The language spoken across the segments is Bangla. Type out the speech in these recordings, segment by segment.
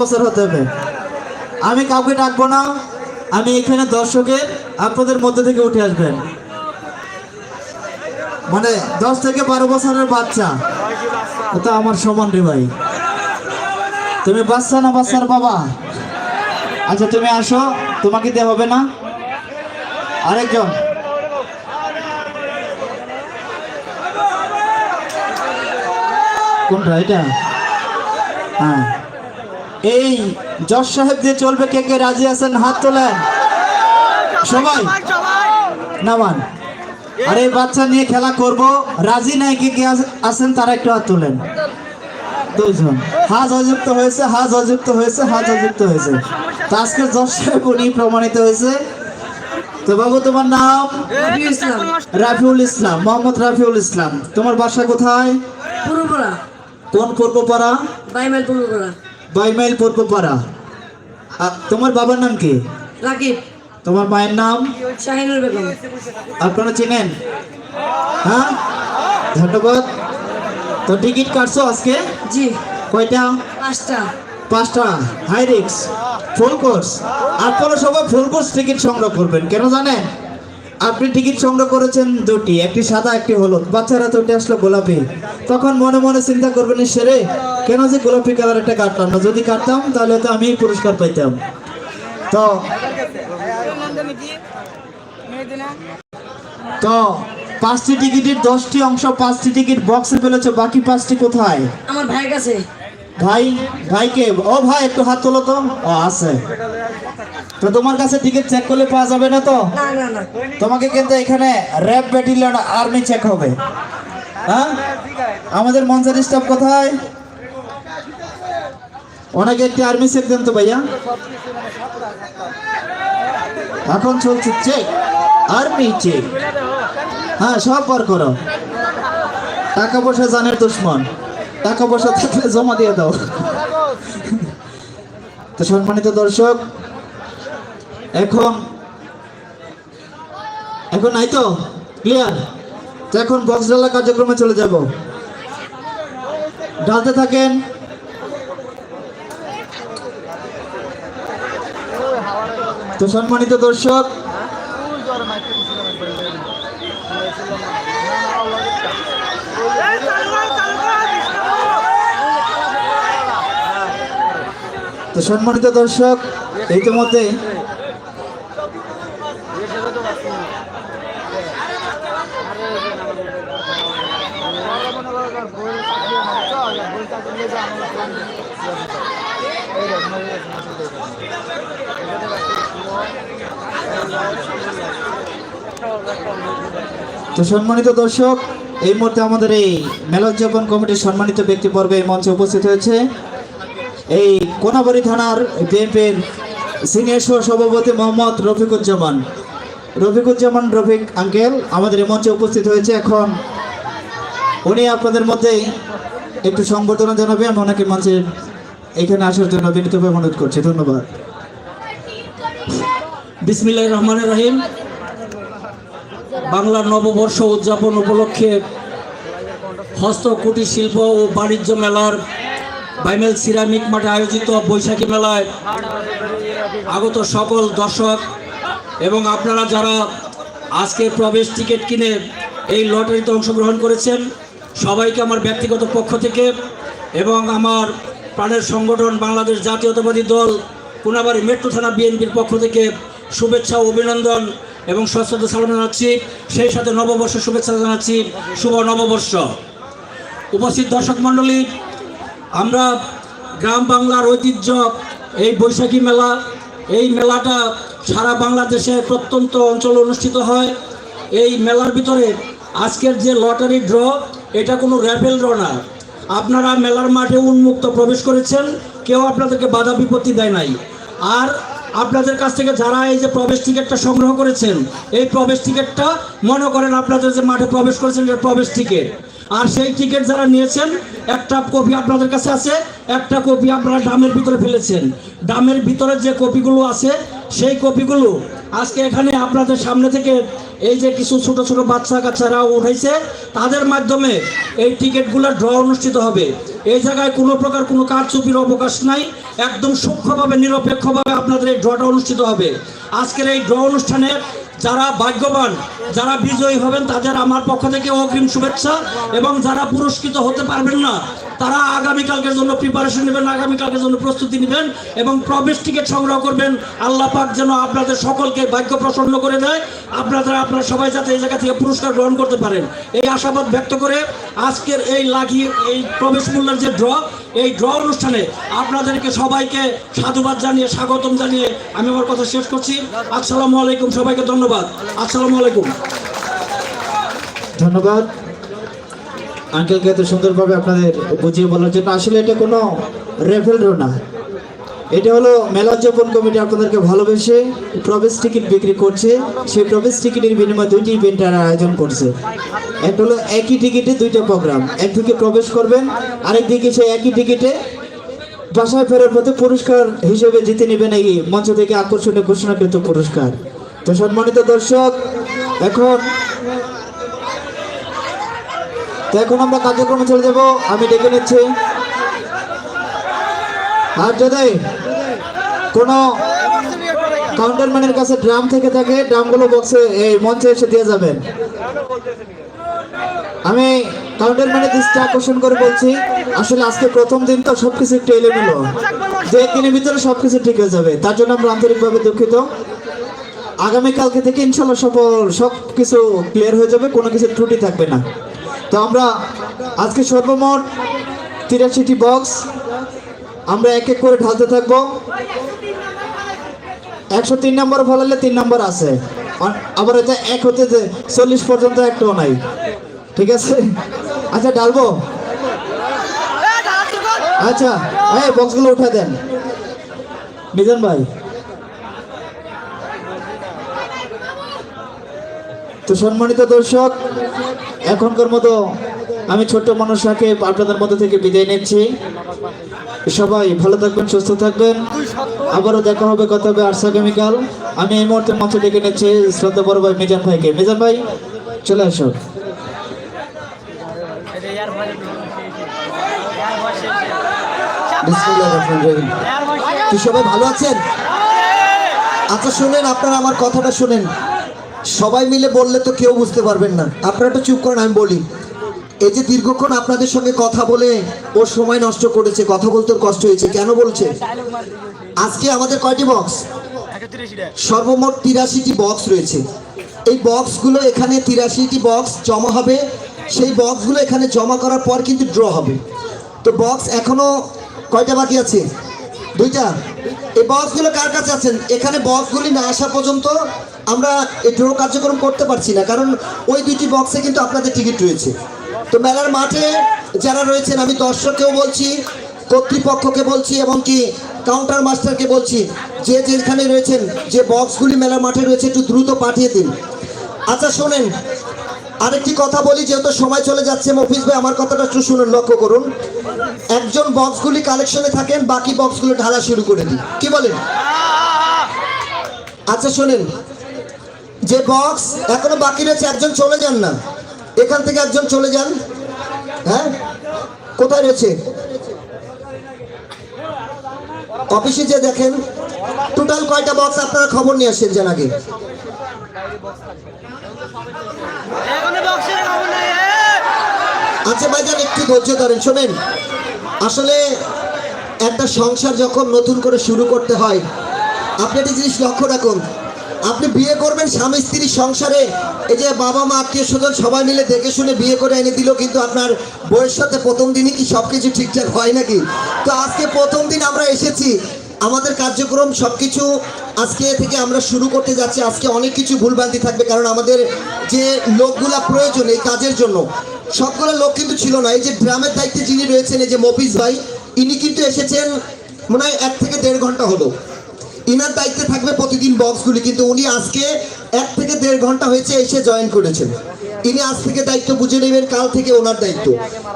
বছর হতে হবে। আমি কাউকে ডাকবো না, আমি এখানে দর্শকের, আপনাদের মধ্যে থেকে উঠে আসবেন। মানে দশ থেকে বারো বছরের বাচ্চা ওটা আমার সমান রে ভাই। তুমি বাচ্চা না বাচ্চার বাবা? আচ্ছা তুমি আসো, তোমাকে দেওয়া হবে না। আরেকজন। কোনটা, এটা? হ্যাঁ। এই জজ সাহেব দিয়ে চলবে কে কে রাজি আছেন? হাত তোলেন। সবাই নামান। আর এই বাচ্চা নিয়ে খেলা করব। রাজি নাই কে কে আছেন তারা একটু হাত তোলেন। দুইজন। হাজ অযুক্ত হয়েছে হাজ অযুক্ত হয়েছে হাজ অযুক্ত হয়েছে। তো আজকে জজ সাহেব উনি প্রমাণিত হয়েছে। তো বাবু তোমার নাম? ইসলাম। রাফিউল ইসলাম মোহাম্মদ রাফিউল ইসলাম। তোমার বাসা কোথায়? পূর্বপাড়া। কোন পূর্বপাড়া? বাইমাইল পূর্বপাড়া। বাইমাইল পূর্বপাড়া। আ- তোমার বাবার নাম কি? রাকিব। তোমার মায়ের নাম? শাহিনুর বেগম। আপনারা চিনেন? হ্যাঁ? ধন্যবাদ। তো টিকিট কাটছো আজকে? জি। কয়টা? পাঁচটা। পাঁচটা। হাই রিক্স ফুল কোর্স। আপনারা সবাই ফুল কোর্স টিকিট সংগ্রহ করবেন কেন জানেন? আপনি টিকিট সংগ্রহ করেছেন দুটি একটি সাদা একটি হলুদ। বাচ্চারা তো উঠে আসলো গোলাপি। তখন মনে মনে চিন্তা করবেন সেরে কেন যে গোলাপি কালারটা কাটলাম না? যদি কাটতাম তাহলে তো আমি পুরস্কার পাইতাম। তো তো পাঁচটি টিকিটের দশটি অংশ পাঁচটি টিকিট বক্সে ফেলেছে বাকি পাঁচটি কোথায়? আমার ভাইয়ের কাছে। ভাই ভাইকে? ও ভাই একটু হাত তোলো তো। ও আছে। তো তোমার কাছে টিকিট চেক করলে পাওয়া যাবে না তো? তোমাকে কিন্তু এখানে র্যাব ব্যাটালিয়ন আর্মি চেক হবে। হ্যাঁ? আমাদের মঞ্চের স্টাফ কোথায়? ওনাকে একটি আর্মি চেক দেন তো ভাইয়া। এখন চলছে চেক আর্মি চেক হ্যাঁ সব বার করো। টাকা পয়সা জানের দুশ্মন। টাকা পয়সা থাকলে জমা দিয়ে দাও। তো সম্মানিত দর্শক এখন এখন নাই তো? ক্লিয়ার তো এখন বক্স ডালা কার্যক্রমে চলে যাব। ডালতে থাকেন। তো সম্মানিত দর্শক, তো সম্মানিত দর্শক, ইতিমধ্যে তো সম্মানিত দর্শক, এই মুহূর্তে আমাদের এই মেলা উদযাপন কমিটির সম্মানিত ব্যক্তিবর্গ এই মঞ্চে উপস্থিত হয়েছে। এই কোনাবাড়ি থানার বিএনপির সিনিয়র সভাপতি মোহাম্মদ রফিকুজ্জামান। রফিকুজ্জামান, রফিক আঙ্কেল আমাদের এই মঞ্চে উপস্থিত হয়েছে। এখন উনি আপনাদের মধ্যে একটু সংবর্ধনা জানাবে, আমি ওনাকে মঞ্চে এখানে আসার জন্য বিনীতভাবে অনুরোধ করছি। ধন্যবাদ। বিসমিল্লাহ রহমান রহিম। বাংলার নববর্ষ উদযাপন উপলক্ষে হস্ত কুটির শিল্প ও বাণিজ্য মেলার বাইমেল সিরামিক মাঠে আয়োজিত বৈশাখী মেলায় আগত সকল দর্শক এবং আপনারা যারা আজকে প্রবেশ টিকিট কিনে এই লটারিতে অংশগ্রহণ করেছেন, সবাইকে আমার ব্যক্তিগত পক্ষ থেকে এবং আমার প্রাণের সংগঠন বাংলাদেশ জাতীয়তাবাদী দল কোনাবাড়ি মেট্রো থানা বিএনপির পক্ষ থেকে শুভেচ্ছা অভিনন্দন। এবং সশ্রদ্ধ সালাম জানাচ্ছি। সেই সাথে নববর্ষ শুভেচ্ছা জানাচ্ছি। শুভ নববর্ষ। উপস্থিত দর্শক মণ্ডলী, আমরা গ্রাম বাংলার ঐতিহ্য, এই বৈশাখী মেলা, এই মেলাটা সারা বাংলাদেশে প্রত্যন্ত অঞ্চলে অনুষ্ঠিত হয়। এই মেলার ভিতরে আজকের যে লটারি ড্র, এটা কোনো র্যাফেল ড্র না। আপনারা মেলার মাঠে উন্মুক্ত প্রবেশ করেছেন, কেউ আপনাদেরকে বাধা বিপত্তি দেয় নাই। আর আপনাদের কাছ থেকে যারা এই যে প্রবেশ টিকিটটা সংগ্রহ করেছেন, এই প্রবেশ টিকিটটা মনে করেন আপনাদের যে মাঠে প্রবেশ করেছেন, এটা প্রবেশ টিকিট। আর সেই টিকিট যারা নিয়েছেন, একটা কপি আপনাদের কাছে আছে, একটা কপি আপনারা ডামের ভিতরে ফেলেছেন। ডামের ভিতরে যে কপিগুলো আছে সেই কপিগুলো আজকে এখানে আপনাদের সামনে থেকে এই যে কিছু ছোট ছোট বাচ্চা কাচ্চারা উঠেছে তাদের মাধ্যমে এই টিকিটগুলো ড্র অনুষ্ঠিত হবে। এই জায়গায় কোনো প্রকার কোনো কারচুপির অবকাশ নাই, একদম সূক্ষ্মভাবে, নিরপেক্ষভাবে আপনাদের এই ড্রটা অনুষ্ঠিত হবে। আজকের এই ড্র অনুষ্ঠানে যারা ভাগ্যবান, যারা বিজয়ী হবেন, তাদের আমার পক্ষ থেকে অগ্রিম শুভেচ্ছা এবং যারা পুরস্কৃত হতে পারবেন না, তারা আগামীকালকের জন্য প্রিপারেশন নেবেন, আগামীকালকের জন্য প্রস্তুতি নেবেন এবং প্রবেশ টিকিট সংগ্রহ করবেন। আল্লাহ পাক যেন আপনাদের সকলকে ভাগ্য প্রসন্ন করে দেয়। আপনারা আপনারা সবাই যাতে এই জায়গা থেকে পুরস্কার গ্রহণ করতে পারেন। এই আশাবাদ ব্যক্ত করে আজকের এই লাঘি এই প্রবেশ মূল্যের যে ড্র এই ড্র অনুষ্ঠানে আপনাদেরকে সবাইকে সাধুবাদ জানিয়ে, স্বাগতম জানিয়ে আমি আমার কথা শেষ করছি। আসসালামু আলাইকুম, সবাইকে ধন্যবাদ। আসসালামু আলাইকুম। ধন্যবাদ। আঙ্কেলকে এত সুন্দরভাবে আপনাদের বুঝিয়ে বলার জন্য। আসলে এটা কোনো রেফেল ড্র না। এটা হলো মেলা উদযাপন কমিটি আপনাদেরকে ভালোবেসে প্রবেশ টিকিট বিক্রি করছে। সেই প্রবেশ টিকিটের বিনিময়ে দুইটি ইভেন্টের আয়োজন করছে। একটা হলো একই টিকিটে দুইটা প্রোগ্রাম। একদিকে প্রবেশ করবেন আরেকদিকে সেই একই টিকিটে বাসায় ফেরার পথে পুরস্কার হিসেবে জিতে নেবেন এই মঞ্চ থেকে আকর্ষণীয় ঘোষণাকৃত পুরস্কার। তো সম্মানিত দর্শক, এখন তো এখন আমরা কার্যক্রমে চলে যাব। আমি ডেকে নিচ্ছি আর যদি কোনো কাউন্টারম্যানের কাছে ড্রাম থেকে থাকে ড্রামগুলো বক্সে এই মঞ্চে এসে দিয়ে যাবেন। আমি কাউন্টারম্যানের দৃষ্টি আকর্ষণ করে বলছি, আসলে আজকে প্রথম দিন তো সবকিছু একটু এলোমেলো। দু একদিনের ভিতরে সবকিছু ঠিক হয়ে যাবে, তার জন্য আমরা আন্তরিকভাবে দুঃখিত। আগামীকালকে থেকে ইনশাল্লাহ সফল সব কিছু ক্লিয়ার হয়ে যাবে, কোনো কিছু ত্রুটি থাকবে না। তো আমরা আজকে সর্বমোট তিরাশিটি বক্স আমরা এক এক করে ঢালতে থাকব। একশো তিন নম্বর ফলালে তিন নম্বর আছে। আবার এটা এক হতে যে চল্লিশ পর্যন্ত একটাও নাই। ঠিক আছে? আচ্ছা ঢালবো? আচ্ছা এই বক্সগুলো উঠে দেন। মিজান ভাই। তো সম্মানিত দর্শক, এখনকার মতো আমি ছোট্ট মানুষকে আপনাদের মধ্যে থেকে বিদায় নিচ্ছি। সবাই ভালো থাকবেন, সুস্থ থাকবেন। আবারও দেখা হবে, কথা হবে আর্টস আগামীকাল আমি এই মুহূর্তে মঞ্চে ডেকে নিচ্ছি শ্রদ্ধা বড় ভাই মিজান ভাইকে। মিজান ভাই, চলে আসো। সবাই ভালো আছেন? আচ্ছা শুনেন, আপনারা আমার কথাটা শুনেন। সবাই মিলে বললে তো কেউ বুঝতে পারবেন না। আপনারা একটু চুপ করেন, আমি বলি। এই যে দীর্ঘক্ষণ আপনাদের সঙ্গে কথা বলে ওর সময় নষ্ট করেছে, কথা বলতে কষ্ট হয়েছে, কেন বলছে? আজকে আমাদের কয়টি বক্স সর্বমোট তিরাশিটি বক্স রয়েছে। এই বক্সগুলো এখানে তিরাশিটি বক্স জমা হবে। সেই বক্সগুলো এখানে জমা করার পর কিন্তু ড্র হবে। তো বক্স এখনও কয়টা বাকি আছে? দুইটা? এই বক্সগুলো কার কাছে আছেন? এখানে বক্সগুলি না আসা পর্যন্ত আমরা এই ড্র কার্যক্রম করতে পারছি না, কারণ ওই দুইটি বক্সে কিন্তু আপনাদের টিকিট রয়েছে। তো মেলার মাঠে যারা রয়েছেন, আমি দর্শককেও বলছি, কর্তৃপক্ষকে বলছি, এবং কি কাউন্টার মাস্টারকে বলছি, যে যেখানে রয়েছেন, যে বক্সগুলি মেলার মাঠে রয়েছে, একটু দ্রুত পাঠিয়ে দিন। আচ্ছা শোনেন, আরেকটি কথা বলি, যেহেতু সময় চলে যাচ্ছে, মফিজ ভাই, আমার কথাটা একটু শুনুন, লক্ষ্য করুন। একজন বক্সগুলি কালেকশনে থাকেন, বাকি বক্সগুলো ঢালা শুরু করে দিন। কি বলেন? আচ্ছা শোনেন, যে বক্স এখনও বাকি রয়েছে, একজন চলে যান না। এখান থেকে একজন চলে যান। হ্যাঁ? কোথায় রয়েছে? অফিসে যে দেখেন, টোটাল কয়টা বক্স আপনারা খবর নিয়ে আসেন যেন আগে? আচ্ছা ভাই ভাইজান, একটু ধৈর্য ধরেন, শোনেন। আসলে একটা সংসার যখন নতুন করে শুরু করতে হয়, আপনি একটা জিনিস লক্ষ্য রাখুন আপনি বিয়ে করবেন স্বামী স্ত্রীর সংসারে। এই যে বাবা মা, আত্মীয় স্বজন সবাই মিলে দেখে শুনে বিয়ে করে এনে দিল, কিন্তু আপনার বউয়ের সাথে প্রথম দিনই কি সব কিছু ঠিকঠাক হয় নাকি? তো আজকে প্রথম দিন আমরা এসেছি। আমাদের কার্যক্রম সব কিছু আজকে থেকে আমরা শুরু করতে যাচ্ছি। আজকে অনেক কিছু ভুলভ্রান্তি থাকবে, কারণ আমাদের যে লোকগুলা প্রয়োজন এই কাজের জন্য, সবগুলো লোক কিন্তু ছিল না। এই যে ড্রামের দায়িত্বে যিনি রয়েছেন, এই যে মফিজ ভাই, ইনি কিন্তু এসেছেন মনে হয় এক থেকে দেড় ঘণ্টা হলো। ইনার দায়িত্বে থাকবে প্রতিদিন বক্সগুলি, কিন্তু উনি আজকে এক থেকে দেড় ঘণ্টা হয়েছে এসে জয়েন করেছেন। ইনি আজ থেকে দায়িত্ব বুঝে নেবেন, কাল থেকে ওনার দায়িত্ব।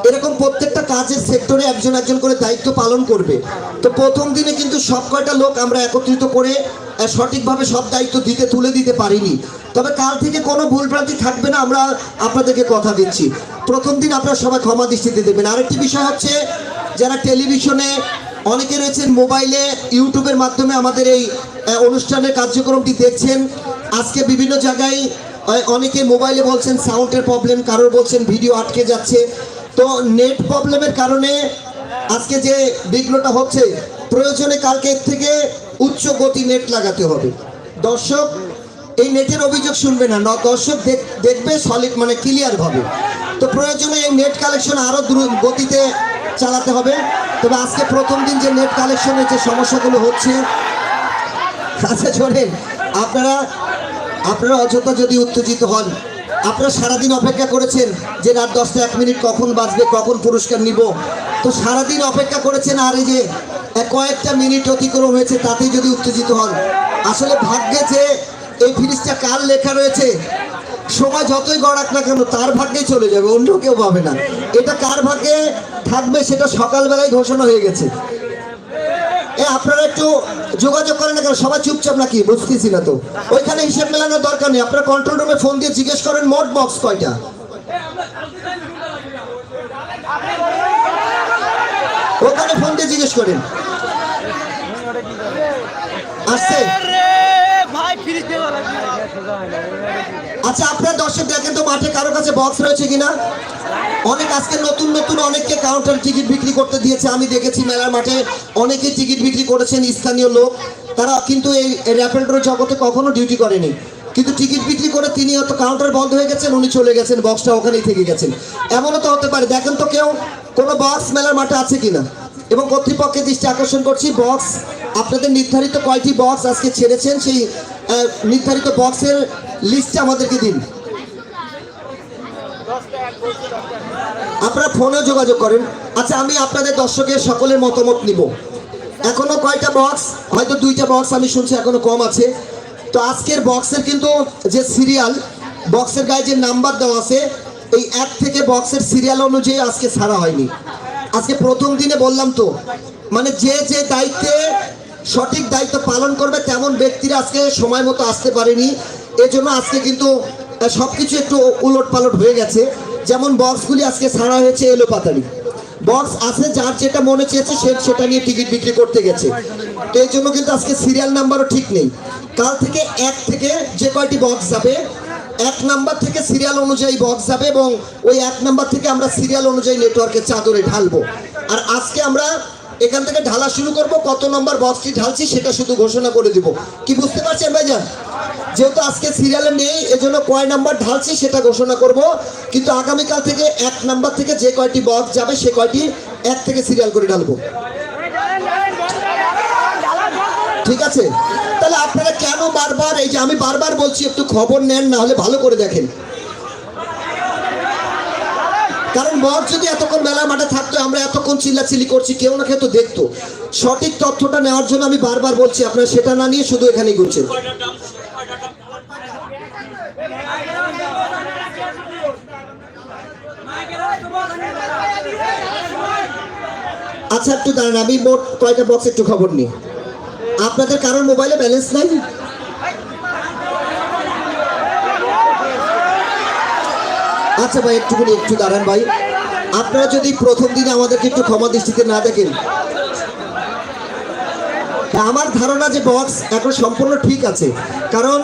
এরকম প্রত্যেকটা কাজের সেক্টরে একজন একজন করে দায়িত্ব পালন করবে। তো প্রথম দিনে কিন্তু সব কয়টা লোক আমরা একত্রিত করে সঠিকভাবে সব দায়িত্ব দিতে, তুলে দিতে পারিনি। তবে কাল থেকে কোনো ভুলভ্রান্তি থাকবে না, আমরা আপনাদেরকে কথা দিচ্ছি। প্রথম দিন আপনারা সবাই ক্ষমা দৃষ্টিতে দেবেন। আরেকটি বিষয় হচ্ছে, যারা টেলিভিশনে অনেকে রয়েছেন মোবাইলে, ইউটিউবের মাধ্যমে আমাদের এই অনুষ্ঠানের কার্যক্রমটি দেখছেন। আজকে বিভিন্ন জায়গায় অনেকে মোবাইলে বলছেন সাউন্ডের প্রবলেম, কারোর বলছেন ভিডিও আটকে যাচ্ছে। তো নেট প্রবলেমের কারণে আজকে যে বিঘ্নটা হচ্ছে, প্রয়োজনে কালকে থেকে উচ্চ গতি নেট লাগাতে হবে। দর্শক এই নেটের অভিযোগ শুনবে না। দর্শক দেখ- দেখবে সলিড মানে ক্লিয়ার ভাবে। তো প্রয়োজনে এই নেট কালেকশন আরও দ্রুত গতিতে চালাতে হবে। তবে আজকে প্রথম দিন যে নেট কালেকশনের যে সমস্যাগুলো হচ্ছে আচ্ছা শোনেন, আপনারা আপনারা অযথা যদি উত্তেজিত হন, আপনারা সারাদিন অপেক্ষা করেছেন যে রাত দশটা এক মিনিট কখন বাজবে, কখন পুরস্কার নিব? তো সারাদিন অপেক্ষা করেছেন আর এই যে কয়েকটা মিনিট অতিক্রম হয়েছে, তাতেই যদি উত্তেজিত হন। আসলে ভাগ্যে যে এই ফিরিজটা কার লেখা রয়েছে? সময় যতই গড়াক না কেন, তার ভাগ্যেই চলে যাবে, অন্য কেউ পাবে না। এটা কার ভাগ্যে থাকবে সেটা সকালবেলায় ঘোষণা হয়ে গেছে। এ, আপনারা একটু যোগাযোগ করেন না কেন? সবাই চুপচাপ নাকি? বুঝতেছি না তো। ওইখানে হিসেব মেলানোর দরকার নেই। আপনারা কন্ট্রোল রুমে ফোন দিয়ে জিজ্ঞেস করেন, মোট বক্স কয়টা? ওখানে ফোন দিয়ে জিজ্ঞেস করেন। আসছে? আচ্ছা আপনার দর্শক দেখেন তো, মাঠে কারও কাছে বক্স রয়েছে কিনা? অনেক আজকে নতুন নতুন অনেককে কাউন্টার টিকিট বিক্রি করতে দিয়েছে। আমি দেখেছি মেলার মাঠে অনেকে টিকিট বিক্রি করেছেন স্থানীয় লোক। তারা কিন্তু এই র্যাপেল ড্র জগতে কখনো ডিউটি করেনি। কিন্তু টিকিট বিক্রি করে তিনি হয়তো কাউন্টার বন্ধ হয়ে গেছেন, উনি চলে গেছেন বক্সটা ওখানেই থেকে গেছেন। এমনও তো হতে পারে, দেখেন তো কেউ কোনো বক্স মেলার মাঠে আছে কিনা? এবং কর্তৃপক্ষের দৃষ্টি আকর্ষণ করছি বক্স আপনাদের নির্ধারিত কয়টি বক্স আজকে ছেড়েছেন সেই নির্ধারিত বক্সের লিস্টটা আমাদেরকে দিন। আপনারা ফোনে যোগাযোগ করেন। আচ্ছা আমি আপনাদের দর্শকের সকলের মতামত নিব। এখনও কয়টা বক্স হয়তো দুইটা বক্স আমি শুনছি, এখনও কম আছে। তো আজকের বক্সের কিন্তু যে সিরিয়াল বক্সের গায়ে যে নাম্বার দেওয়া আছে, এই এক থেকে বক্সের সিরিয়াল অনুযায়ী আজকে ছাড়া হয়নি। আজকে প্রথম দিনে বললাম তো মানে যে যে দায়িত্বে সঠিক দায়িত্ব পালন করবে তেমন ব্যক্তিরা আজকে সময় মতো আসতে পারেনি। এজন্য আজকে কিন্তু সব কিছু একটু উলট পালট হয়ে গেছে। যেমন বক্সগুলি আজকে ছাড়া হয়েছে এলো পাতালি বক্স আছে, যার যেটা মনে চেয়েছে সে, সেটা নিয়ে টিকিট বিক্রি করতে গেছে। তো এই জন্য কিন্তু আজকে সিরিয়াল নাম্বারও ঠিক নেই। কাল থেকে এক থেকে যে কয়টি বক্স যাবে, এক নাম্বার থেকে সিরিয়াল অনুযায়ী বক্স যাবে এবং ওই এক নাম্বার থেকে আমরা সিরিয়াল অনুযায়ী নেটওয়ার্কের চাদরে ঢালবো। আর আজকে আমরা এখান থেকে ঢালা শুরু করব, কত নম্বর বক্সটি ঢালছি সেটা শুধু ঘোষণা করে দিব। কি বুঝতে পারছেন ভাইজান? যেহেতু আজকে সিরিয়ালে নেই, এজন্য কয় নাম্বার ঢালছি সেটা ঘোষণা করব। কিন্তু আগামীকাল থেকে এক নাম্বার থেকে যে কয়টি বক্স যাবে, সে কয়টি এক থেকে সিরিয়াল করে ঢালবো। ঠিক আছে? তাহলে আপনারা কেন বারবার, এই যে আমি বারবার বলছি, একটু খবর নেন, না হলে ভালো করে দেখেন। কারণ বক্স যদি এতক্ষণ মেলা মাঠে থাকতো, আমরা এতক্ষণ চিল্লাচিল্লি করছি, কেউ না কেউ তো দেখতো। সঠিক তথ্যটা নেওয়ার জন্য আমি বারবার বলছি, আপনারা সেটা না নিয়ে শুধু এখানেই ঘুরছেন। আচ্ছা একটু দাঁড়ান, আমি মোট কয়টা বক্স একটু খবর নিই। আপনাদের কারোর মোবাইলে ব্যালেন্স নাই? আচ্ছা ভাই, একটুখানি, একটু দাঁড়ান ভাই। আপনারা যদি প্রথম দিনে আমাদেরকে একটু ক্ষমা দৃষ্টিতে না দেখেন আমার ধারণা যে বক্স এখন সম্পূর্ণ ঠিক আছে। কারণ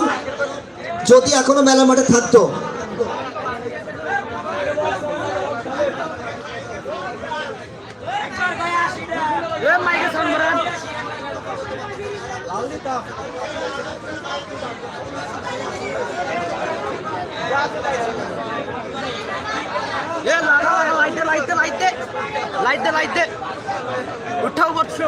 যদি এখনও মেলা মাঠে থাকতো লাইটে লাইটে লাইটে। লাইটে লাইটে। উঠাও বৎস।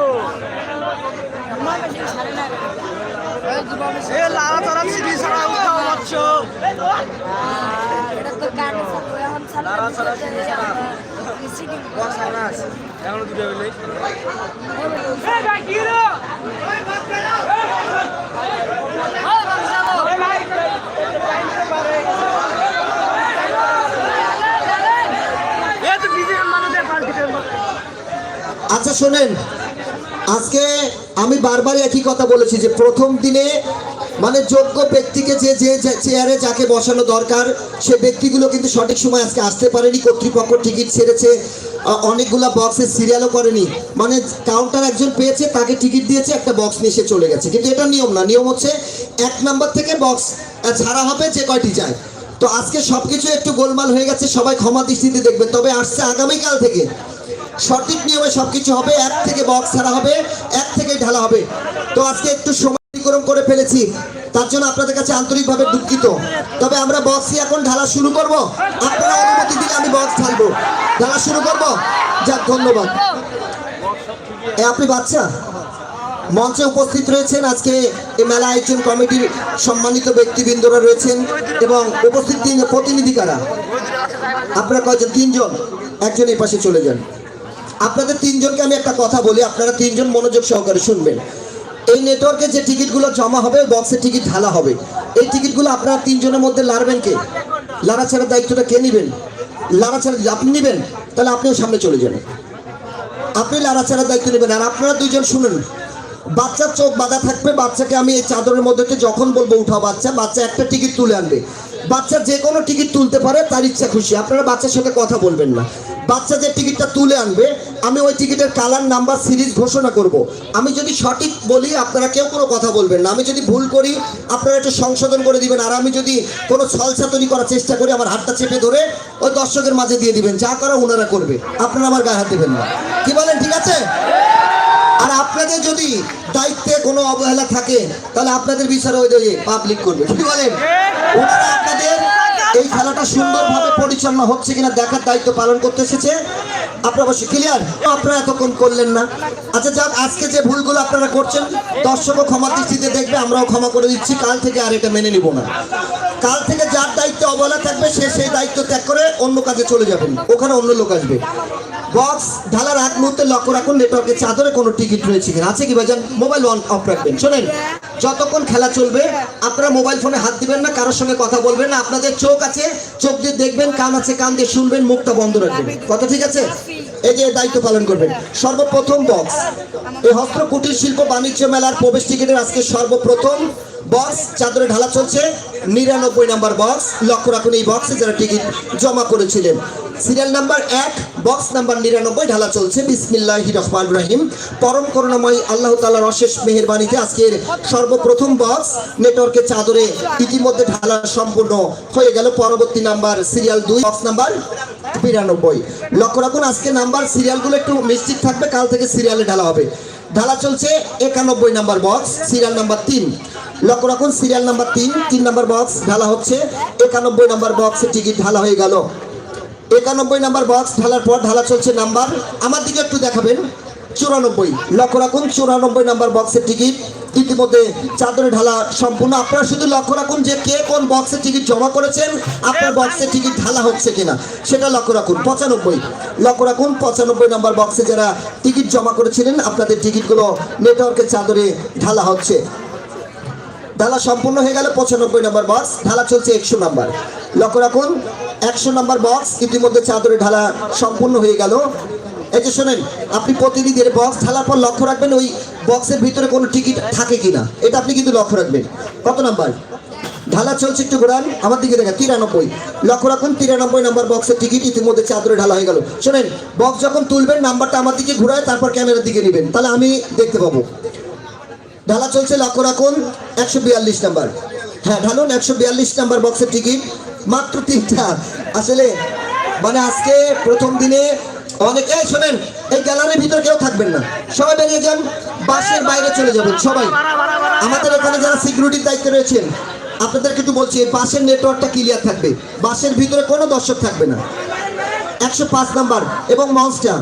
এ লাড়া তারা সিঁড়ি ছাড়া উঠাও আছে এখনও দুটো বেলে এ তো বিজেপি মানুষের পাল্টিতে আচ্ছা শোনেন। আজকে আমি বারবার একই কথা বলেছি যে প্রথম দিনে মানে যোগ্য ব্যক্তিকে যে যে চেয়ারে যাকে বসানো দরকার, সে ব্যক্তিগুলো কিন্তু সঠিক সময় আজকে আসতে পারেনি, কর্তৃপক্ষ টিকিট ছেড়েছে অনেকগুলা বক্সের সিরিয়ালও করেনি। মানে কাউন্টার একজন পেয়েছে, তাকে টিকিট দিয়েছে, একটা বক্স নিয়ে সে চলে গেছে। কিন্তু এটা নিয়ম না। নিয়ম হচ্ছে এক নাম্বার থেকে বক্স ছাড়া হবে যে কয়টি যায়। তো আজকে সবকিছু একটু গোলমাল হয়ে গেছে, সবাই ক্ষমা দৃষ্টিতে দেখবেন। তবে আসছে আগামীকাল থেকে। সঠিক নিয়মে সবকিছু হবে, এক থেকে বক্স ছাড়া হবে, এক থেকে ঢালা হবে। তো আজকে একটু সময় করে ফেলেছি, তার জন্য আপনাদের কাছে আন্তরিকভাবে দুঃখিত। তবে আমরা বক্সই এখন ঢালা শুরু করব। আপনারা অনুমতি দিলে আমি বক্স ঢালবো। ঢালা শুরু করব? যাক, ধন্যবাদ। আপনি বাচ্চা? মঞ্চে উপস্থিত রয়েছেন আজকে এই মেলা আয়োজন কমিটির সম্মানিত ব্যক্তিবৃন্দরা রয়েছেন এবং উপস্থিত তিন প্রতিনিধি কারা? আপনারা কয়জন? তিনজন। একজন এই পাশে চলে যান। আপনাদের তিনজনকে আমি একটা কথা বলি, আপনারা তিনজন মনোযোগ সহকারে শুনবেন। এই নেটওয়ার্কে যে টিকিটগুলো জমা হবে বক্সে টিকিট ঢালা হবে। এই টিকিটগুলো আপনারা তিনজনের মধ্যে লাড়বেন কে? লাড়া ছাড়ার দায়িত্বটা কে নেবেন? লাড়া ছাড়া আপনি নেবেন, তাহলে আপনিও সামনে চলে যান আপনি লাড়া ছাড়ার দায়িত্ব নেবেন, আর আপনারা দুইজন শুনুন। বাচ্চার চোখ বাঁধা থাকবে, বাচ্চাকে আমি এই চাদরের মধ্যে যখন বলব উঠাও বাচ্চা বাচ্চা একটা টিকিট তুলে আনবে। বাচ্চা যে কোনো টিকিট তুলতে পারে, তার ইচ্ছা খুশি। আপনারা বাচ্চার সাথে কথা বলবেন না। বাচ্চা যে টিকিটটা তুলে আনবে, আমি ওই টিকিটের কালার নাম্বার সিরিজ ঘোষণা করব। আমি যদি সঠিক বলি, আপনারা কেউ কোনো কথা বলবেন না। আমি যদি ভুল করি, আপনারা একটু সংশোধন করে দিবেন। আর আমি যদি কোনো ছলছাতনি করার চেষ্টা করি, আমার হাতটা চেপে ধরে ওই দর্শকের মাঝে দিয়ে দিবেন। যা করা ওনারা করবে। আপনারা আমার গায়ে হাত দেবেন না। কি বলেন, ঠিক আছে? আর আপনাদের যদি দায়িত্বে কোনো অবহেলা থাকে, তাহলে আপনাদের বিচার ওই যে পাবলিক করবে। কি বলেন? ওনারা আপনাদের এই খেলাটা সুন্দরভাবে পরিচালনা হচ্ছে কিনা দেখার দায়িত্ব পালন করতে এসেছে। আপনার অবশ্যই ক্লিয়ার আপনারা এতক্ষণ করলেন না। আচ্ছা যাক, আজকে যে ভুলগুলো আপনারা করছেন, দর্শকও ক্ষমা দৃষ্টিতে দেখবে, আমরাও ক্ষমা করে দিচ্ছি। কাল থেকে আর এটা মেনে নিব না। কাল থেকে যার দায়িত্ব অবহেলা থাকবে, সে সেই দায়িত্ব ত্যাগ করে অন্য কাজে চলে যাবেন। ওখানে অন্য লোক আসবে। বক্স ঢালার আগ মুহূর্তে লক্ষ্য রাখুন, নেটওয়ার্কের চাদরে কোনো টিকিট রয়েছে কিনা। আছে কি ভাইজান? মোবাইল অন, অফ রাখবেন। শোনেন, যতক্ষণ খেলা চলবে, আপনারা মোবাইল ফোনে হাত দিবেন না, কারোর সঙ্গে কথা বলবেন না। আপনাদের চোখ আছে, চোখ দিয়ে দেখবেন, কান আছে, কান দিয়ে শুনবেন, মুখটা বন্ধ রাখবেন। কথা ঠিক আছে? এই যে দায়িত্ব পালন করবেন। সর্বপ্রথম বক্স এই হস্ত কুটির শিল্প বাণিজ্য মেলার প্রবেশ টিকিটের আজকে সর্বপ্রথম বক্স, চাদরে ঢালা চলছে। নিরানব্বই নাম্বার বক্স। লক্ষ্য রাখুন এই বক্সে যারা টিকিট জমা করেছিলেন। সিরিয়াল নাম্বার এক, বক্স নাম্বার নিরানব্বই ঢালা চলছে। বিসমিল্লাহ রহমান রাহিম। পরম করুণাময় আল্লাহ তালার অশেষ মেহেরবানিতে আজকের সর্বপ্রথম বক্স। নেটওয়ার্কের চাদরে ইতিমধ্যে ঢালা সম্পূর্ণ হয়ে গেল। পরবর্তী নাম্বার সিরিয়াল দুই, বক্স নাম্বার বিরানব্বই। লক্ষ্য রাখুন আজকে নাম্বার সিরিয়ালগুলো একটু নিশ্চিত থাকবে। কাল থেকে সিরিয়ালে ঢালা হবে। ঢালা চলছে একানব্বই নাম্বার বক্স, সিরিয়াল নাম্বার তিন। লক্ষ্য রাখুন সিরিয়াল নাম্বার তিন তিন নাম্বার বক্স ঢালা হচ্ছে। একানব্বই নাম্বার বক্সের টিকিট ঢালা হয়ে গেল। একানব্বই নাম্বার বক্স ঢালার পর ঢালা চলছে নাম্বার আমার দিকে একটু দেখাবেন। চুরানব্বই। লক্ষ্য রাখুন, চুরানব্বই নাম্বার বক্সের টিকিট ইতিমধ্যে চাদরে ঢালা সম্পূর্ণ। আপনারা শুধু লক্ষ্য রাখুন যে কে কোন বক্সের টিকিট জমা করেছেন, আপনার বক্সের টিকিট ঢালা হচ্ছে কিনা। সেটা লক্ষ্য রাখুন, পঁচানব্বই। লক্ষ্য রাখুন, পঁচানব্বই নাম্বার বক্সে যারা টিকিট জমা করেছিলেন, আপনাদের টিকিটগুলো নেটওয়ার্কের চাদরে ঢালা হচ্ছে। ঢালা সম্পূর্ণ হয়ে গেল পঁচানব্বই নম্বর বক্স ঢালা চলছে একশো নম্বর। লক্ষ্য রাখুন, একশো নম্বর বক্স ইতিমধ্যে চাদরে ঢালা সম্পূর্ণ হয়ে গেল। এই যে শোনেন, আপনি প্রতিনিধির বক্স ঢালার পর লক্ষ্য রাখবেন ওই বক্সের ভিতরে কোনো টিকিট থাকে কিনা। এটা আপনি কিন্তু লক্ষ্য রাখবেন। কত নাম্বার? ঢালা চলছে একটু ঘোরান, আমার দিকে দেখেন, তিরানব্বই। লক্ষ্য রাখুন, তিরানব্বই নাম্বার বক্সের টিকিট ইতিমধ্যে চাদরে ঢালা হয়ে গেল। শোনেন বক্স যখন তুলবেন নাম্বারটা আমার দিকে ঘুরায়, তারপর ক্যামেরার দিকে নেবেন। তাহলে আমি দেখতে পাবো। ঢালা চলছে লক্ষ্য রাখুন, একশো বিয়াল্লিশ নাম্বার। হ্যাঁ ঢালুন, একশো বিয়াল্লিশ নাম্বার বক্সের টিকিট। মাত্র তিনটা। আসলে মানে আজকে প্রথম দিনে অনেক এই শোনেন, এই গ্যালারির ভিতরে কেউ থাকবেন না। সবাই বেরিয়ে যান, বাসের বাইরে চলে যাবেন সবাই। আমাদের এখানে যারা সিকিউরিটির দায়িত্বে রয়েছেন, আপনাদেরকে একটু বলছি, এই বাসের নেটওয়ার্কটা ক্লিয়ার থাকবে। বাসের ভিতরে কোনো দর্শক থাকবে না। একশো পাঁচ নাম্বার এবং মঞ্চটা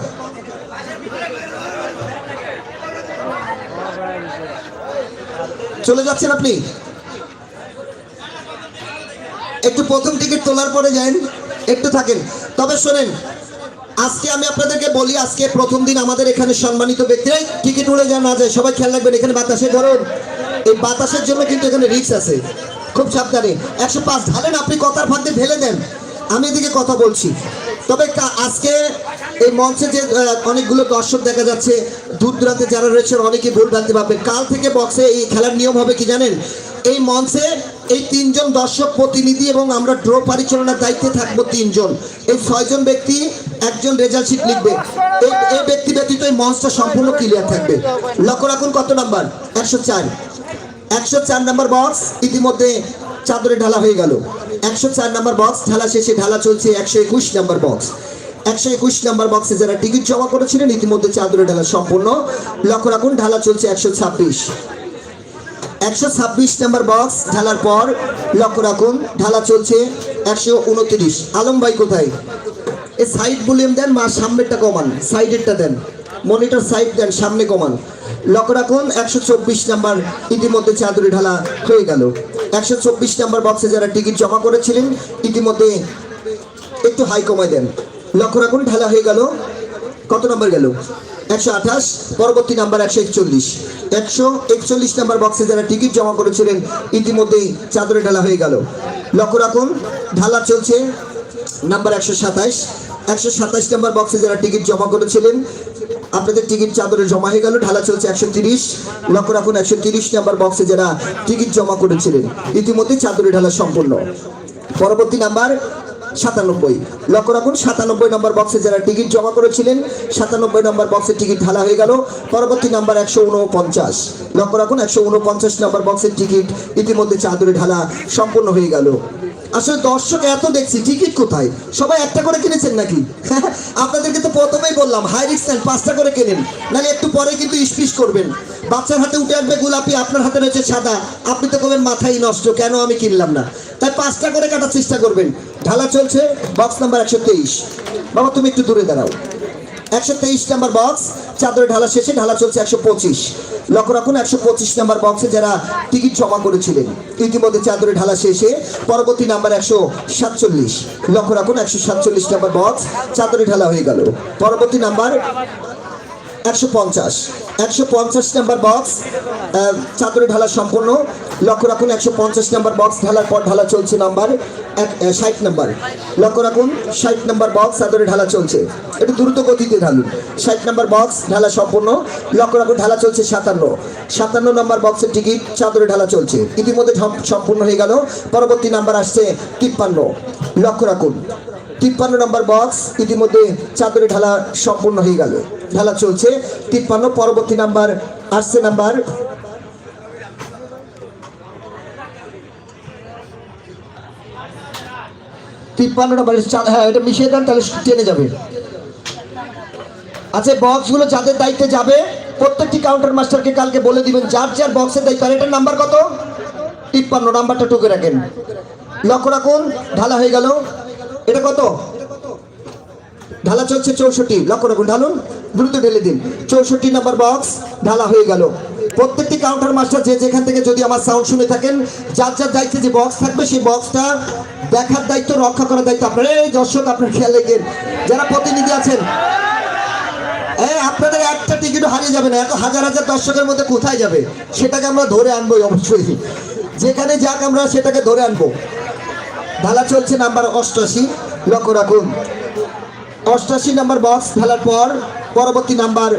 চলে যাচ্ছেন আপনি? একটু প্রথম টিকিট তোলার পরে যান, একটু থাকেন। তবে শোনেন, আজকে আমি আপনাদেরকে বলি, আজকে প্রথম দিন আমাদের এখানে সম্মানিত ব্যক্তিরাই টিকিট উড়ে যান, না যায়, সবাই খেয়াল রাখবেন, এখানে বাতাসে ধরুন। এই বাতাসের জন্য কিন্তু এখানে রিস্ক আছে, খুব সাবধানে। একশো পাঁচ ঢালেন, আপনি কথার ফাঁদে ঢেলে দেন। আমি এদিকে কথা বলছি। তবে আজকে এই মঞ্চে যে অনেকগুলো দর্শক দেখা যাচ্ছে দূর দূরান্তে যারা রয়েছেন, অনেকে ভুল ভ্রান্তি পাবেন কাল থেকে বক্সে এই খেলার নিয়ম হবে কি জানেন? এই মঞ্চে এই তিনজন দর্শক প্রতিনিধি এবং আমরা ড্র পরিচালনার দায়িত্বে থাকব তিনজন। এই ছয়জন ব্যক্তি, একজন রেজাল্ট শিট লিখবে। এই ব্যক্তি ব্যতীত এই মঞ্চটা সম্পূর্ণ ক্লিয়ার থাকবে। লক্ষ্য রাখুন কত নাম্বার? একশো চার। একশো চার নাম্বার বক্স ইতিমধ্যে চাদরে ঢালা হয়ে গেল। একশো চার নাম্বার বক্স ঢালা শেষে ঢালা চলছে একশো একুশ নাম্বার বক্স একশো একুশ নাম্বার বক্সে যারা টিকিট জমা করেছিলেন, ইতিমধ্যে চাদরে ঢালা সম্পূর্ণ। লক্ষ্য রাখুন, ঢালা চলছে একশো ছাব্বিশ। একশো ছাব্বিশ নাম্বার বক্স ঢালার পর লক্ষ্য রাখুন, ঢালা চলছে একশো উনত্রিশ। আলম ভাই কোথায়? এ সাইড ভলিউম দেন, মা সামনেরটা কমান সাইডেরটা দেন। মনিটর সাইড দেন, সামনে কমান। লক্ষ্য রাখুন, একশো চব্বিশ নাম্বার ইতিমধ্যে চাদরে ঢালা হয়ে গেল। একশো চব্বিশ নাম্বার বক্সে যারা টিকিট জমা করেছিলেন, ইতিমধ্যে একটু হাই কমায় দেন। লক্ষ্য রাখুন, ঢালা হয়ে গেল। কত নাম্বার গেল? একশো আঠাশ, পরবর্তী নাম্বার একশো একচল্লিশ। একশো একচল্লিশ নাম্বার বক্সে যারা টিকিট জমা করেছিলেন ইতিমধ্যেই চাদরে ঢালা হয়ে গেল। লক্ষ্য রাখুন, ঢালা চলছে। নাম্বার একশো সাতাশ একশো সাতাশ নাম্বার বক্সে যারা টিকিট জমা করেছিলেন আপনাদের টিকিট চাদরে জমা হয়ে গেল, ঢালা চলছে একশো তিরিশ। লক্ষ্য রাখুন, একশো তিরিশ নাম্বার বক্সে যারা টিকিট জমা করেছিলেন, ইতিমধ্যে চাদরে ঢালা সম্পূর্ণ। পরবর্তী নাম্বার সাতানব্বই। লক্ষ্য রাখুন, সাতানব্বই নম্বর বক্সে যারা টিকিট জমা করেছিলেন, সাতানব্বই নম্বর বক্সে টিকিট ঢালা হয়ে গেল। পরবর্তী নাম্বার একশো উনপঞ্চাশ। লক্ষ্য রাখুন, একশো উনপঞ্চাশ নম্বর বক্সের টিকিট ইতিমধ্যে চাদরে ঢালা সম্পূর্ণ হয়ে গেল। আসলে দর্শক এত দেখছি, টিকিট কোথায়? সবাই একটা করে কিনেছেন নাকি? আপনাদেরকে তো প্রথমেই বললাম হাই রিক্স নেন, পাঁচটা করে কেনেন। নাহলে একটু পরে কিন্তু ইস্পিস করবেন। বাচ্চার হাতে উঠে আসবে গোলাপি, আপনার হাতে রয়েছে সাদা। আপনি তো করবেন মাথাই নষ্ট, কেন আমি কিনলাম না? তাই পাঁচটা করে কাটার চেষ্টা করবেন। ঢালা চলছে বক্স নাম্বার একশো তেইশ। বাবা, তুমি একটু দূরে দাঁড়াও। একশো তেইশ নাম্বার বক্স, চাদরে ঢালা শেষে ঢালা চলছে একশো পঁচিশ। লক্ষ্য রাখুন, একশো পঁচিশ নাম্বার বক্সে যারা টিকিট জমা করেছিলেন, ইতিমধ্যে চাদরে ঢালা শেষে, পরবর্তী নাম্বার একশো সাতচল্লিশ। লক্ষ্য রাখুন, একশো সাতচল্লিশ নাম্বার বক্স, চাদরে ঢালা হয়ে গেল। পরবর্তী নাম্বার একশো পঞ্চাশ। একশো পঞ্চাশ নাম্বার বক্স চাদরে ঢালা সম্পূর্ণ। লক্ষ্য রাখুন, একশো পঞ্চাশ নাম্বার বক্স ঢালার পর ঢালা চলছে নাম্বার এক ষাট নাম্বার। লক্ষ্য রাখুন, ষাট নাম্বার বক্স চাদরে ঢালা চলছে। একটু দ্রুত গতিতে ঢালুন। ষাট নাম্বার বক্স ঢালা সম্পূর্ণ। লক্ষ্য রাখুন, ঢালা চলছে সাতান্ন। সাতান্ন নাম্বার বক্সের টিকিট চাদরে ঢালা চলছে। ইতিমধ্যে সম- সম্পূর্ণ হয়ে গেল। পরবর্তী নাম্বার আসছে তিপ্পান্ন। লক্ষ্য রাখুন, তিপ্পান্ন নম্বর বক্স ইতিমধ্যে চাদরে ঢালা সম্পূর্ণ হয়ে গেল। ঢালা চলছে। তিপ্পান্ন, পরবর্তী নাম্বার আসছে নাম্বার। তিপ্পান্ন নম্বর হ্যাঁ এটা মিশিয়ে দেন, তাহলে টেনে যাবে। আচ্ছা বক্সগুলো যাদের দায়িত্বে যাবে, প্রত্যেকটি কাউন্টার মাস্টারকে কালকে বলে দিবেন, যার যার বক্সের দায়িত্ব। আর এটার নাম্বার কত? তিপ্পান্ন নাম্বারটা টুকে রাখেন। লক্ষ্য রাখুন, ঢালা হয়ে গেল। এটা কত? ঢালা চলছে চৌষট্টি। লক্ষ্য রাখুন, ঢালুন, দ্রুত ঢেলে দিন। চৌষট্টি নাম্বার বক্স ঢালা হয়ে গেল। প্রত্যেকটি কাউন্টার মাস্টার যে যেখান থেকে যদি আমার সাউন্ড শুনে থাকেন, যার যার দায়িত্বে যে বক্স থাকবে, সেই বক্সটা দেখার দায়িত্ব, রক্ষা করার দায়িত্ব আপনার। এই দর্শক, আপনার খেয়াল রেখেন। যারা প্রতিনিধি আছেন আপনাদের একটা টিকিটও হারিয়ে যাবে না। এত হাজার হাজার দর্শকের মধ্যে কোথায় যাবে? সেটাকে আমরা ধরে আনব অবশ্যই। যেখানে যাক আমরা সেটাকে ধরে আনব। ঢালা চলছে নাম্বার অষ্টআশি। লক্ষ্য রাখুন। অষ্টাশি নাম্বার বক্স ফেলার পর পরবর্তী নাম্বার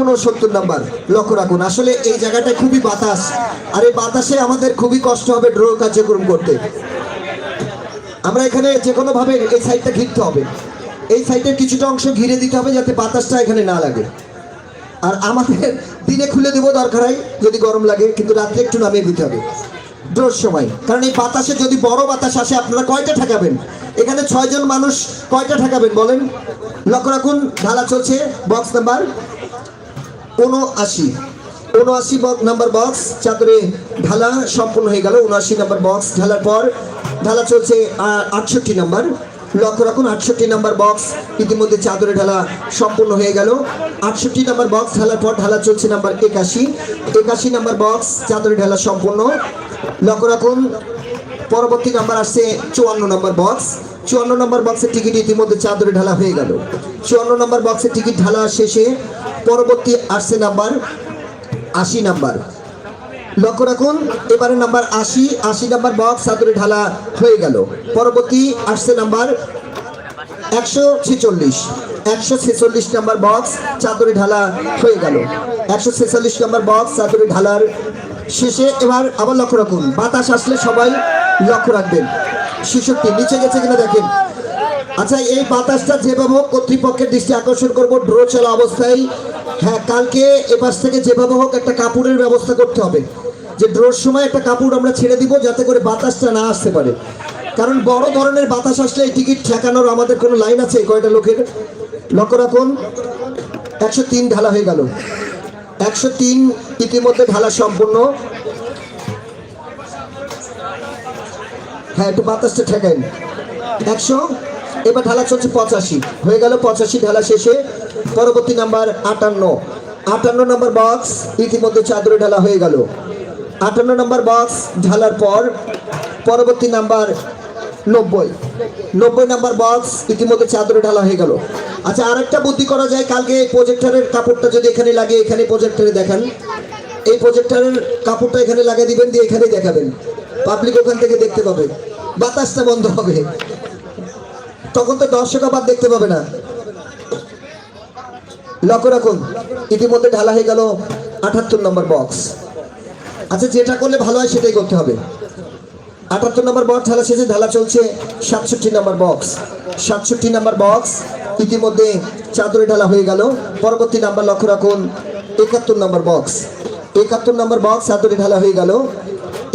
উনসত্তর নাম্বার। লক্ষ্য রাখুন, আসলে এই জায়গাটায় খুবই বাতাস। আর এই বাতাসে আমাদের খুবই কষ্ট হবে ড্র কার্যক্রম করতে। আমরা এখানে যে কোনোভাবে এই সাইডটা ঘিরতে হবে। এই সাইডের কিছুটা অংশ ঘিরে দিতে হবে যাতে বাতাসটা এখানে না লাগে। আর আমাদের দিনে খুলে দেবো দরকার হয়, যদি গরম লাগে, কিন্তু রাত্রে একটু নামিয়ে দিতে হবে। ড্রোর সময়। কারণ এই বাতাসে যদি বড় বাতাস আসে, আপনারা কয়টা ঠেকাবেন? এখানে ছয়জন মানুষ কয়টা ঠেকাবেন বলেন? লক্ষ্য রাখুন, ঢালা চলছে বক্স নাম্বার উনআশি উনআশি নাম্বার বক্স চাদরে ঢালা সম্পূর্ণ হয়ে গেল উনআশি নাম্বার বক্স ঢালার পর ঢালা চলছে আটষট্টি নাম্বার লক্ষ্য রাখুন, আটষট্টি নাম্বার বক্স ইতিমধ্যে চাদরে ঢালা সম্পূর্ণ হয়ে গেল। আটষট্টি নাম্বার বক্স ঢালার পর ঢালা চলছে নাম্বার একাশি। একাশি নাম্বার বক্স চাদরে ঢালা সম্পূর্ণ লক্ষ্য রাখুন, পরবর্তী নাম্বার আসছে চুয়ান্ন নম্বর বক্স চুয়ান্ন নম্বর বক্সের টিকিট ইতিমধ্যে চাদরে ঢালা হয়ে গেল। চুয়ান্ন নম্বর বক্সের টিকিট ঢালা শেষে পরবর্তী আসছে নাম্বার আশি নাম্বার লক্ষ্য রাখুন, এবারে নাম্বার আশি আশি নাম্বার বক্স চাদরে ঢালা হয়ে গেল। পরবর্তী আসছে নাম্বার একশো ছেচল্লিশ। একশো ছেচল্লিশ নাম্বার বক্স চাদরে ঢালা হয়ে গেল। একশো ছেচল্লিশ নাম্বার বক্স চাদরে ঢালার শেষে এবার আবার লক্ষ্য রাখুন, বাতাস আসলে সবাই লক্ষ্য রাখবেন। শিশুটি নিচে গেছে কিনা দেখেন। আচ্ছা এই বাতাসটা যেভাবে হোক, কর্তৃপক্ষের দৃষ্টি আকর্ষণ করব ড্রো চলা অবস্থায়। হ্যাঁ কালকে এপাশ থেকে যেভাবে হোক একটা কাপড়ের ব্যবস্থা করতে হবে। যে ড্রোর সময় একটা কাপড় আমরা ছেড়ে দিব যাতে করে বাতাসটা না আসতে পারে। কারণ বড় ধরনের বাতাস আসলে এই টিকিট ঠেকানোর আমাদের কোনো লাইন আছে কয়টা লোকের? লক্ষ্য রাখুন, একশো তিন ঢালা হয়ে গেল। একশো তিন ইতিমধ্যে ঢালা সম্পূর্ণ। হ্যাঁ একটু বাতাসটা ঠেকাইন। একশো, এবার ঢালা চলছে পঁচাশি। হয়ে গেল পঁচাশি, ঢালা শেষে। পরবর্তী নাম্বার আটান্ন। আটান্ন নাম্বার বক্স ইতিমধ্যে চাদরে ঢালা হয়ে গেল। আটান্ন নাম্বার বক্স ঢালার পর পরবর্তী নাম্বার নব্বই। নব্বই নাম্বার বক্স ইতিমধ্যে চাদরে ঢালা হয়ে গেল। আচ্ছা আরেকটা বুদ্ধি করা যায়, কালকে এই প্রজেক্টারের কাপড়টা যদি এখানে লাগে এখানে প্রজেক্টরে দেখান। এই প্রজেক্টরের কাপড়টা এখানে লাগিয়ে দিবেন, দিয়ে এখানেই দেখাবেন। পাবলিক ওখান থেকে দেখতে পাবে। বাতাসটা বন্ধ হবে। তখন তো দর্শক আবার দেখতে পাবে না। লক্ষ্য রাখুন, ইতিমধ্যে ঢালা হয়ে গেল আটাত্তর নম্বর বক্স আচ্ছা যেটা করলে ভালো হয় সেটাই করতে হবে। আটাত্তর নম্বর বক্স ঢালা শেষে ঢালা চলছে সাতষট্টি নম্বর বক্স সাতষট্টি নম্বর বক্স ইতিমধ্যে চাদরে ঢালা হয়ে গেল। পরবর্তী নাম্বার লক্ষ্য রাখুন, একাত্তর নম্বর বক্স একাত্তর নম্বর বক্স চাদরে ঢালা হয়ে গেল।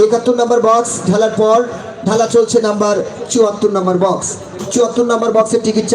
একাত্তর নম্বর বক্স ঢালার পর ঢালা চলছে নাম্বার চুয়াত্তর নম্বর বক্স চুয়াত্তর নম্বর বক্সের টিকিট